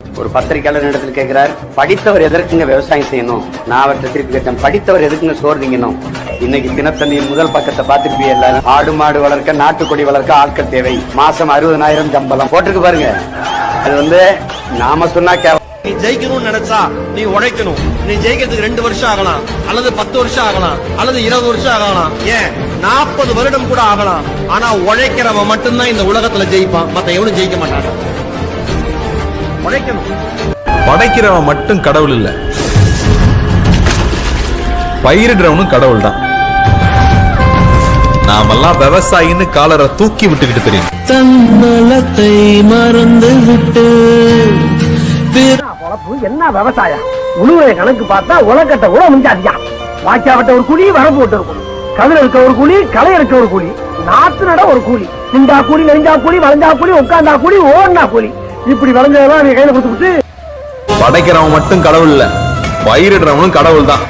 ஒரு பத்திரிக்கையாளர் இடத்துல கேட்கிறார் படித்தவர் எதற்குங்க விவசாயம் செய்யணும்? நான் அவர்கிட்ட திருப்பி கேட்டேன் படித்தவர் எதுக்குங்க சோறு திங்கணும்? இன்னைக்கு தினத்தந்தியின் முதல் பக்கத்தை பார்த்துருப்பீ எல்லாரும் ஆடு மாடு வளர்க்க நாட்டுக்கொடி வளர்க்க ஆட்கள் தேவை. மாசம் அறுபதனாயிரம் சம்பளம். போட்டிருக்கு பாருங்க. அது வந்து நாம சொன்னா நீ ஜெயிக்கணும்னு நினைச்சா நீ உழைக்கணும். நீ ஜெயிக்கிறதுக்கு ரெண்டு வருஷம் ஆகலாம் அல்லது பத்து வருஷம் ஆகலாம் அல்லது இருபது வருஷம் ஆகலாம். ஏன்? நாற்பது வருடம் கூட ஆகலாம். ஆனா உழைக்கிறவன் மட்டும்தான் இந்த உலகத்துல ஜெயிப்பான். மத்த எவனும் ஜெயிக்க மாட்டான். உழைக்கணும் படைக்கிறவன் மட்டும் கடவுள் இல்ல. பயிரிடுறவனும் கடவுள் தான். நாமெல்லாம் விவசாயின்னு காலரை தூக்கி விட்டுக்கிட்டு தெரியும் தன்னலத்தை மறந்து விட்டு என்ன விவசாயம்? உழுவுற கணக்கு பார்த்தா உலக்கட்ட கூட முடிஞ்சாதியா வாய்க்காவட்ட ஒரு கூலி வரப்பு விட்டு இருக்கும் கதிர இருக்க ஒரு கூலி களை இருக்க ஒரு கூலி நாத்து நட ஒரு கூலி நின்றா கூலி நெஞ்சா கூலி வளைஞ்சா கூலி உட்காந்தா கூலி ஓடினா கூலி இப்படி விளைஞ்சதெல்லாம் நீ கையில கொடுத்து விட்டு. படைக்கிறவன் மட்டும் கடவுள் இல்ல. பயிரிடுறவனும் கடவுள் தான்.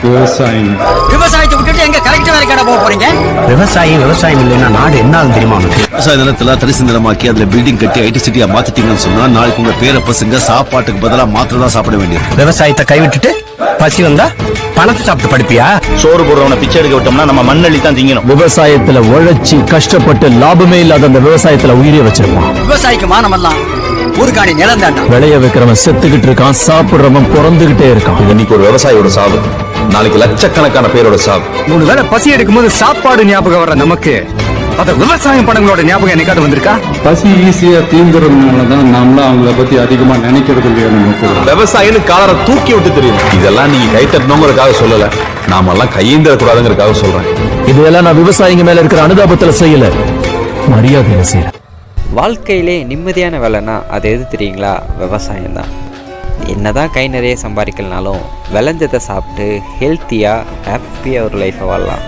விவசாயத்தை விட்டுட்டு எங்க கரெக்ட் வேலைக்கான போக போறீங்க? விவசாயி விவசாயம் இல்லைன்னா நாடு என்ன ஆகும் தெரியுமா விவசாய நிலத்துல தரிசு நிலமாக்கி அதுல பில்டிங் கட்டி ஐடி சிட்டியா மாத்திட்டீங்கன்னு சொன்னா நாளைக்கு உங்க பேர பசங்க சாப்பாட்டுக்கு பதிலா மாத்திரை தான் சாப்பிட வேண்டியது விவசாயத்தை கைவிட்டுட்டு பசி வந்தா பணத்தை சாப்பிட்டு படிப்பியா? சோறு போடுறவனை பிச்சை எடுக்க விட்டோம்னா நம்ம மண்ணள்ளி தான் திங்கணும். விவசாயத்துல உழைச்சி கஷ்டப்பட்டு லாபமே இல்லாத அந்த விவசாயத்துல உயிரை வச்சிருப்பான் விவசாயிக்கு மானமெல்லாம் ஒரு காணி நிலம் தாண்டா விளைய வைக்கிறவன் செத்துக்கிட்டு இருக்கான் சாப்பிடுறவன் பிறந்துகிட்டே இருக்கான். இன்னைக்கு ஒரு விவசாயியோட சாவு. நாளைக்கு லட்சக்கணக்கான பேரோட சாவு. மூணு வேளை பசி எடுக்கும்போது சாப்பாடு ஞாபகம் வர்ற நமக்கு. அத விவசாயம் படங்களோட ஞாபகம் என்னைக்காவது வந்திருக்கா? பசி ஈஸியா தீந்துறதுனால தான் நாமளும் அவங்கள பத்தி அதிகமா நினைக்கிறது இல்லையா நமக்கு விவசாயின்னு காலரை தூக்கி விட்டு தெரியும் இதெல்லாம் நீங்க கை தட்டணுங்கிறதுக்காக சொல்லல. நாமெல்லாம் கையேந்திர கூடாதுங்கிறதுக்காக சொல்றேன். இதுவெல்லாம் நான் விவசாயிங்க மேல இருக்கிற அனுதாபத்துல செய்யல. மரியாதையில செய்யறேன் வாழ்க்கையிலே நிம்மதியான வேலைன்னா அது எது தெரியுங்களா? விவசாயம் தான் என்னதான் கை நிறைய சம்பாதிக்கலனாலும் விளைஞ்சதை சாப்பிட்டு ஹெல்த்தியாக ஹாப்பியாக ஒரு லைஃப்பை வாழலாம்.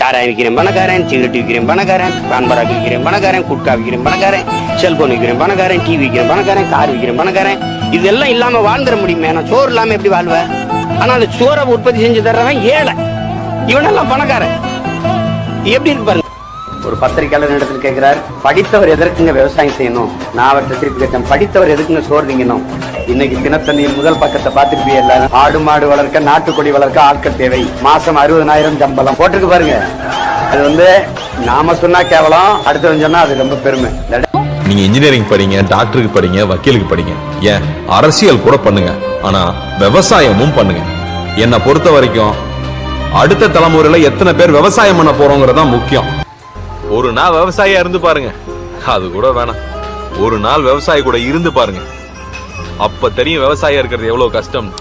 சாராயம் விற்கிறேன் பணக்காரன் சிகரெட் விற்கிறேன் பணக்காரன் பான்பராக் விற்கிறேன் பணக்காரன் குட்கா விற்கிறேன் பணக்காரன் செல்போன் விற்கிறேன் பணக்காரன் டிவி விற்கிறேன் பணக்காரன் கார் விற்கிறேன் பணக்காரன். இதெல்லாம் இல்லாம வாழ்ந்துட முடியுமே? நான் சோறு இல்லாம எப்படி வாழ்வேன் ஆனா அந்த சோறை உற்பத்தி செஞ்சு தர்றவன் ஏழை. இவனெல்லாம் பணக்காரன். எப்படி இருக்கு பாருங்க. ஒரு பத்திரிக்கையாளர் இடத்துல கேட்கிறார் படித்தவர் எதற்குங்க விவசாயம் செய்யணும்? நான் அவர்கிட்ட திருப்பி கேட்டேன் படித்தவர் எதுக்குங்க சோறு திங்கணும்? இன்னைக்கு தினத்தண்ணியின் முதல் பக்கத்தை பார்த்துருப்பீங்க எல்லாரும். ஆடு மாடு வளர்க்க நாட்டுக்கொடி வளர்க்க ஆட்கள் தேவை. மாசம் அறுபதனாயிரம் சம்பளம். போட்டிருக்கு பாருங்க. அது வந்து நாம சொன்னா கேவலம் அடுத்தவன் சொன்னா அது ரொம்ப பெருமை. நீங்க இன்ஜினியரிங் படிங்க டாக்டருக்கு படிங்க வக்கீலுக்கு படிங்க. ஏன்? அரசியல் கூட பண்ணுங்க. ஆனா விவசாயமும் பண்ணுங்க. என்னை பொறுத்த வரைக்கும் அடுத்த தலைமுறையில எத்தனை பேர் விவசாயம் பண்ண போறோங்கிறதா முக்கியம். ஒரு நாள் விவசாயியா இருந்து பாருங்க. அது கூட வேணாம். ஒரு நாள் விவசாயி கூட இருந்து பாருங்க. அப்ப தெரியும் விவசாயியா இருக்கிறது எவ்வளவு கஷ்டம்